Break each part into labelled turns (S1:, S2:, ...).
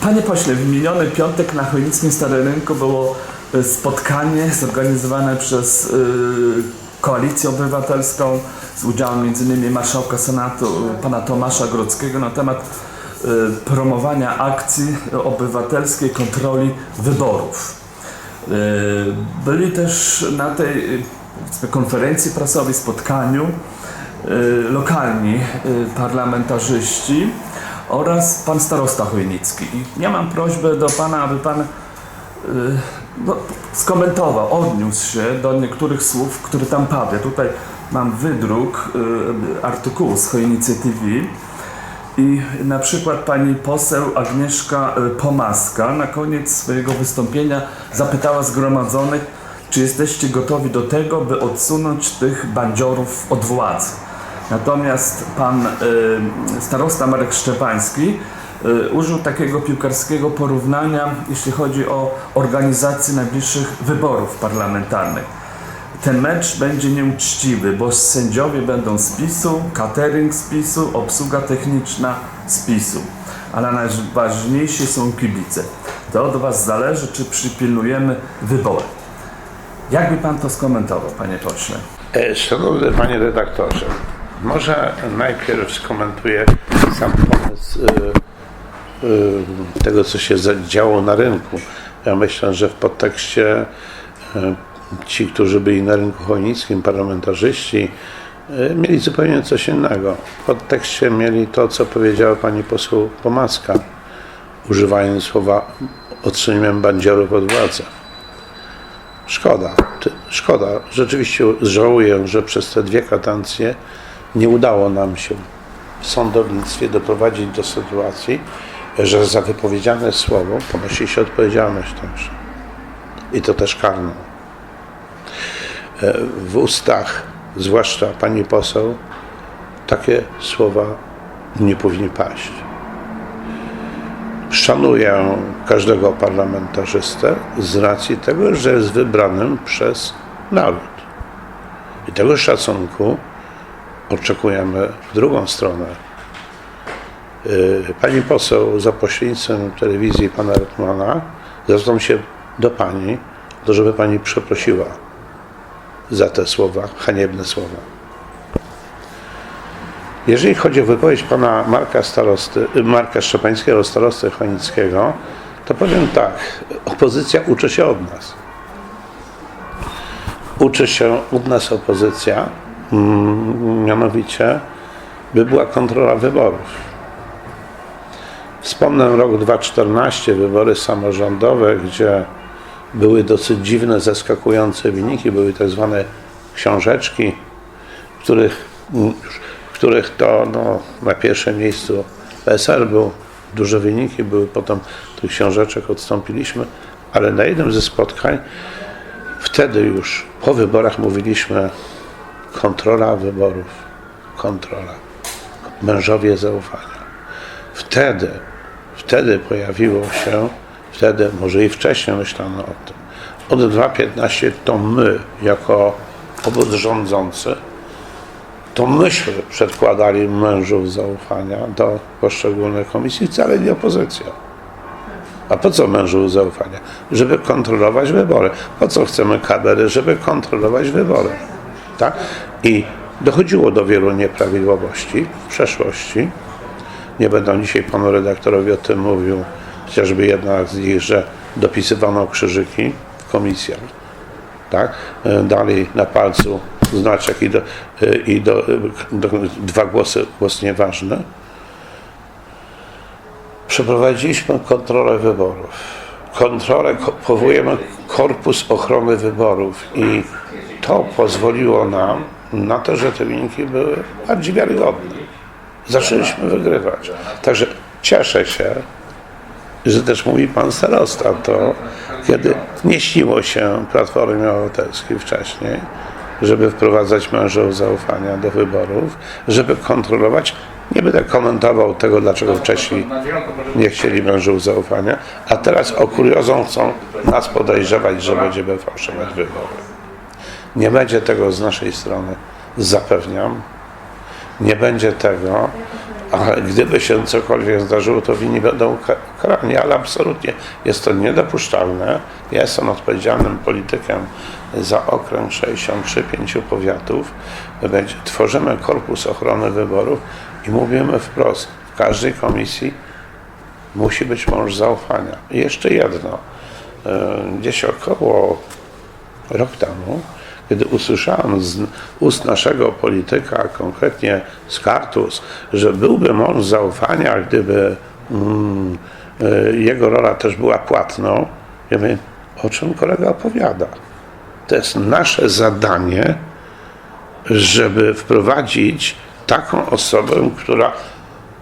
S1: Panie pośle, w miniony piątek na Chojnickim Starym Rynku było e, spotkanie zorganizowane przez e, Koalicję Obywatelską z udziałem m.in. marszałka Senatu e, pana Tomasza Grodzkiego na temat promowania akcji obywatelskiej kontroli wyborów. Byli też na tej konferencji prasowej, spotkaniu lokalni parlamentarzyści oraz pan starosta Chojnicki. I ja mam prośbę do pana, aby pan e, no, skomentował, odniósł się do niektórych słów, które tam padły. Tutaj mam wydruk e, artykułu z Chojnicy TV. I na przykład pani poseł Agnieszka e, Pomaska na koniec swojego wystąpienia zapytała zgromadzonych, czy jesteście gotowi do tego, by odsunąć tych bandziorów od władzy. Natomiast pan e, starosta Marek Szczepański e, użył takiego piłkarskiego porównania, jeśli chodzi o organizację najbliższych wyborów parlamentarnych ten mecz będzie nieuczciwy, bo sędziowie będą z PiSu, catering z PiSu, obsługa techniczna z PiSu. Ale najważniejsi są kibice. To od Was zależy, czy przypilnujemy wybory. Jakby Pan to skomentował, Panie pośle?
S2: E, Szanowny panie redaktorze, może najpierw skomentuję sam pomysł y, y, tego, co się działo na rynku. Ja myślę, że w podtekście y, ci, którzy byli na rynku chojnickim, parlamentarzyści, mieli zupełnie coś innego. W podtekście mieli to, co powiedziała pani poseł Pomaska, używając słowa odsuniemy bandziorów od władzy. Szkoda, szkoda. Rzeczywiście żałuję, że przez te dwie kadencje nie udało nam się w sądownictwie doprowadzić do sytuacji, że za wypowiedziane słowo ponosi się odpowiedzialność także. I to też karną. E, W ustach, zwłaszcza pani poseł, takie słowa nie powinny paść. Szanuję każdego parlamentarzystę z racji tego, że jest wybranym przez naród. I tego szacunku oczekujemy w drugą stronę. Yy, Pani poseł za pośrednictwem telewizji pana Retmana zwracam się do pani, to żeby pani przeprosiła za te słowa, haniebne słowa. Jeżeli chodzi o wypowiedź pana Marka, starosty, Marka Szczepańskiego, starosty Chonickiego, to powiem tak, opozycja uczy się od nas. Uczy się od nas opozycja, mianowicie, by była kontrola wyborów. Wspomnę rok 2014, wybory samorządowe, gdzie były dosyć dziwne, zaskakujące wyniki, były tak zwane książeczki, w których, w których to no, na pierwszym miejscu PSR był, duże wyniki były, potem tych książeczek odstąpiliśmy, ale na jednym ze spotkań, wtedy już po wyborach mówiliśmy kontrola wyborów, kontrola, mężowie zaufania. Wtedy, wtedy pojawiło się, wtedy, może i wcześniej myślano o tym. Od 2015 to my, jako obóz rządzący, to myśmy przedkładali mężów zaufania do poszczególnych komisji, wcale nie opozycja. A po co mężów zaufania? Żeby kontrolować wybory. Po co chcemy kamery? Żeby kontrolować wybory. I dochodziło do wielu nieprawidłowości w przeszłości. Nie będę dzisiaj panu redaktorowi o tym mówił, chociażby jedna z nich, że dopisywano krzyżyki w komisjach. Tak? Dalej na palcu znaczek i, do, i do, do, dwa głosy, głos nieważny. Przeprowadziliśmy kontrolę wyborów. Kontrolę, ko- powołujemy Korpus Ochrony Wyborów i to pozwoliło nam na to, że te wyniki były bardziej wiarygodne. Zaczęliśmy wygrywać. Także cieszę się, że też mówi pan starosta to, kiedy nie śniło się Platformie Obywatelskiej wcześniej, żeby wprowadzać mężów zaufania do wyborów, żeby kontrolować. Nie będę komentował tego, dlaczego wcześniej nie chcieli mężów zaufania, a teraz o kuriozą chcą nas podejrzewać, że będziemy fałszować wybory. Nie będzie tego z naszej strony, zapewniam. Nie będzie tego ale gdyby się cokolwiek zdarzyło, to winni będą ka- karani, ale absolutnie jest to niedopuszczalne. Ja jestem odpowiedzialnym politykiem za okręg 63 pięciu powiatów. Będzie, tworzymy korpus ochrony wyborów i mówimy wprost, w każdej komisji musi być mąż zaufania. I jeszcze jedno, e, gdzieś około rok temu, kiedy usłyszałem z ust naszego polityka, konkretnie z Kartus, że byłby mąż zaufania, gdyby mm, e, jego rola też była płatną, ja mówię, o czym kolega opowiada? To jest nasze zadanie, żeby wprowadzić taką osobę, która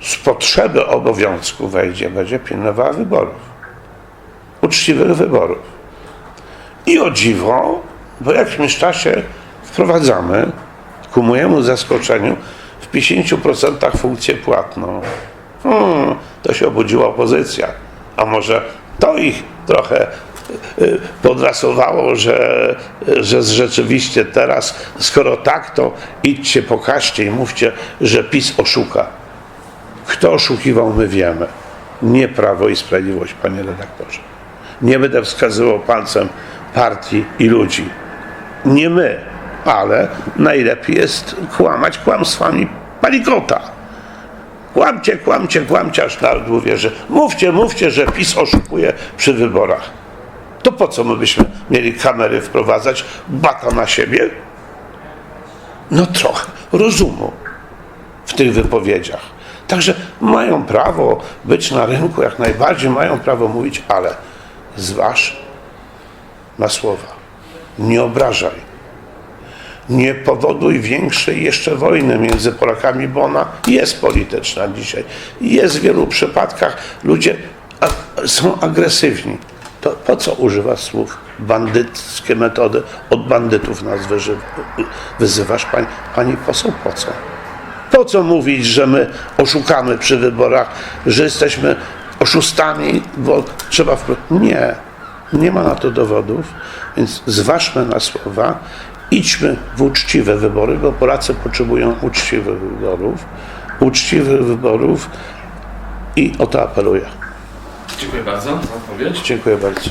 S2: z potrzeby obowiązku wejdzie, będzie pilnowała wyborów. Uczciwych wyborów. I o dziwo, po jakimś czasie wprowadzamy ku mojemu zaskoczeniu w 50% funkcję płatną. Hmm, to się obudziła opozycja. A może to ich trochę y, podrasowało, że, że rzeczywiście teraz, skoro tak, to idźcie, pokażcie i mówcie, że PiS oszuka. Kto oszukiwał, my wiemy. Nie Prawo i Sprawiedliwość, panie redaktorze. Nie będę wskazywał palcem partii i ludzi. Nie my, ale najlepiej jest kłamać kłamstwami palikota. Kłamcie, kłamcie, kłamcie, aż naród uwierzy. Mówcie, mówcie, że PiS oszukuje przy wyborach. To po co my byśmy mieli kamery wprowadzać? Bata na siebie? No trochę rozumu w tych wypowiedziach. Także mają prawo być na rynku, jak najbardziej mają prawo mówić, ale zważ na słowa. Nie obrażaj. Nie powoduj większej jeszcze wojny między Polakami, bo ona jest polityczna dzisiaj. Jest w wielu przypadkach. Ludzie są agresywni. To po co używa słów bandyckie metody? Od bandytów nas wyzywasz, pani, pani poseł, po co? Po co mówić, że my oszukamy przy wyborach, że jesteśmy oszustami, bo trzeba. Wpro... Nie, nie ma na to dowodów, więc zważmy na słowa, idźmy w uczciwe wybory, bo Polacy potrzebują uczciwych wyborów, uczciwych wyborów i o to apeluję.
S1: Dziękuję bardzo za odpowiedź.
S2: Dziękuję bardzo.